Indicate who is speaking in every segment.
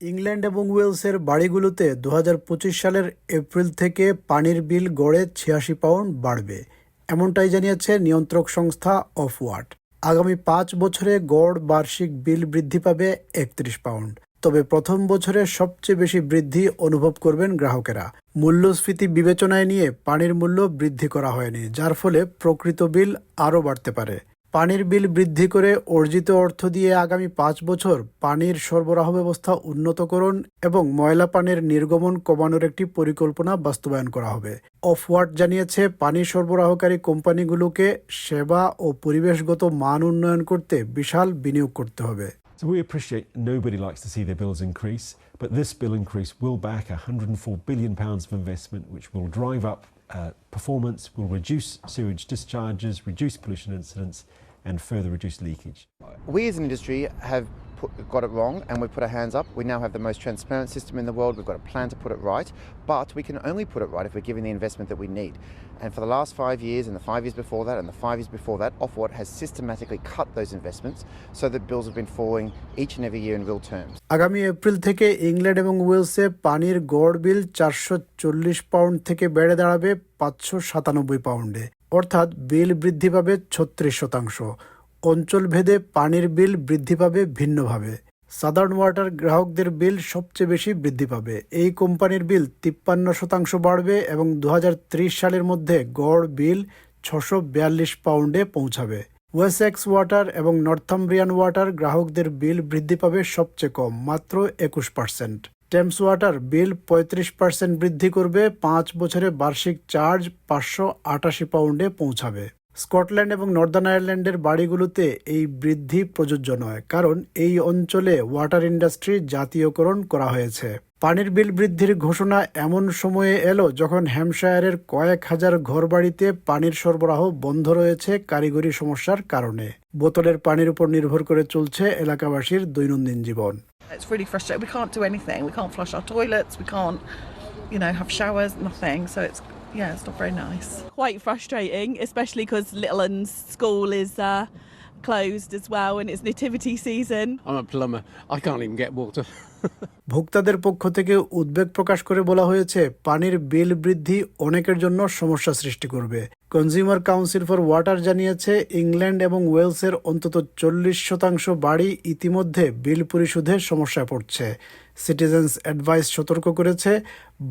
Speaker 1: England এবং ওয়েলসের বাড়িগুলোতে দু হাজার পঁচিশ সালের এপ্রিল থেকে পানির বিল গড়ে ছিয়াশি পাউন্ড বাড়বে, এমনটাই জানিয়েছে নিয়ন্ত্রক সংস্থা অফ ওয়াট আগামী পাঁচ বছরে গড় বার্ষিক বিল বৃদ্ধি পাবে একত্রিশ পাউন্ড। তবে প্রথম বছরে সবচেয়ে বেশি বৃদ্ধি অনুভব করবেন গ্রাহকেরা। মূল্যস্ফীতি বিবেচনায় নিয়ে পানির মূল্য বৃদ্ধি করা হয়নি, যার ফলে প্রকৃত বিল আরও বাড়তে পারে। পানির বিল বৃদ্ধি করে অর্জিত অর্থ দিয়ে আগামী পাঁচ বছর পানির সরবরাহ ব্যবস্থা উন্নতকরণ এবং ময়লা পানির নির্গমন কমানোর একটি পরিকল্পনা বাস্তবায়ন করা হবে। অফওয়ার্ড জানিয়েছে পানি সরবরাহকারী কোম্পানিগুলোকে সেবা ও পরিবেশগত মান উন্নয়ন করতে বিশাল বিনিয়োগ করতে হবে।
Speaker 2: So we appreciate nobody likes to see their bills increase, but this bill increase will back 104 billion of investment, which will drive up uh, performance, will reduce sewage discharges, reduce pollution incidents, and further reduce leakage.
Speaker 3: we as an industry have put, got it wrong and we've put our hands up. We now have the most transparent system in the world. We've got a plan to put it right, but we can only put it right if we're given the investment that we need. And for the last five years, and the five years before that, and the five years before that, Ofwat has systematically cut those investments so that bills have been falling each and every year in real terms.
Speaker 1: আগামী April থেকে England এবং ওয়েলসে পানির গড় বিল চারশো চল্লিশ pound থেকে বেড়ে দাঁড়াবে পাঁচশো সাতানব্বই পাউন্ডে অর্থাৎ বিল বৃদ্ধি পাবে ছত্রিশ শতাংশ অঞ্চলভেদে পানির বিল বৃদ্ধি পাবে ভিন্নভাবে। সাদার্ন ওয়াটার গ্রাহকদের বিল সবচেয়ে বেশি বৃদ্ধি পাবে। এই কোম্পানির বিল তিপ্পান্ন শতাংশ বাড়বে এবং দু হাজার ত্রিশ সালের মধ্যে গড় বিল ছশো পাউন্ডে পৌঁছাবে। ওয়েসেক্স ওয়াটার এবং নর্থাম্ব্রিয়ান ওয়াটার গ্রাহকদের বিল বৃদ্ধি পাবে সবচেয়ে কম, মাত্র একুশ পার্সেন্ট। টেমস ওয়াটার বিল পঁয়ত্রিশ পার্সেন্ট বৃদ্ধি করবে, পাঁচ বছরে বার্ষিক চার্জ পাঁচশো আটাশি পাউন্ডে পৌঁছাবে। স্কটল্যান্ড এবং নর্দার্ন আয়ারল্যান্ডের বাড়িগুলোতে এই বৃদ্ধি প্রযোজ্য নয় কারণ এই অঞ্চলে ওয়াটার ইন্ডাস্ট্রি জাতীয়করণ করা হয়েছে। পানির বিল বৃদ্ধির ঘোষণা এমন সময়ে এলো যখন হ্যামশায়ারের কয়েক হাজার ঘরবাড়িতে পানির সরবরাহ বন্ধ রয়েছে কারিগরি সমস্যার কারণে। বোতলের পানির উপর নির্ভর করে চলছে এলাকাবাসীর দৈনন্দিন জীবন।
Speaker 4: You know, have showers. Nothing. So it's yeah, it's not very nice.
Speaker 5: quite frustrating, especially because Little Un's school is uh, closed as well and it's nativity season.
Speaker 6: I'm a plumber. I can't even get water.
Speaker 1: ভোক্তাদের পক্ষ থেকে উদ্বেগ প্রকাশ করে বলা হয়েছে পানির বিল বৃদ্ধি অনেকের জন্য সমস্যা সৃষ্টি করবে কনজিউমার কাউন্সিল ফর ওয়াটার জানিয়েছে ইংল্যান্ড এবং ওয়েলসের অন্তত চল্লিশ শতাংশ বাড়ি ইতিমধ্যে বিল পরিশোধে সমস্যায় পড়ছে সিটিজেন্স অ্যাডভাইস সতর্ক করেছে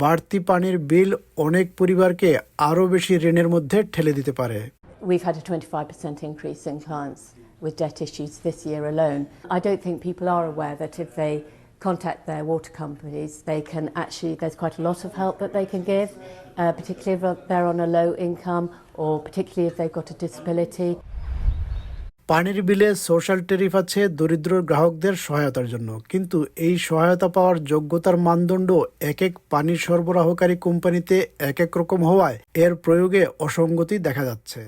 Speaker 1: বাড়তি পানির বিল অনেক পরিবারকে আরও বেশি ঋণের মধ্যে ঠেলে দিতে পারে
Speaker 7: We've had a 25% increase in clients with debt issues this year alone. I don't think people are aware that if they contact their water companies, they can actually, there's quite a lot of help that they can give, uh, particularly if they're on a low income or particularly if they've got a disability.
Speaker 1: পানির বিলে social tariff আছে দরিদ্র গ্রাহকদের সহায়তার জন্য। কিন্তু এই সহায়তা পাওয়ার যোগ্যতার মানদণ্ড এক এক পানি সরবরাহকারী কোম্পানিতে এক এক রকম হওয়ায় এর প্রয়োগে অসঙ্গতি দেখা যাচ্ছে।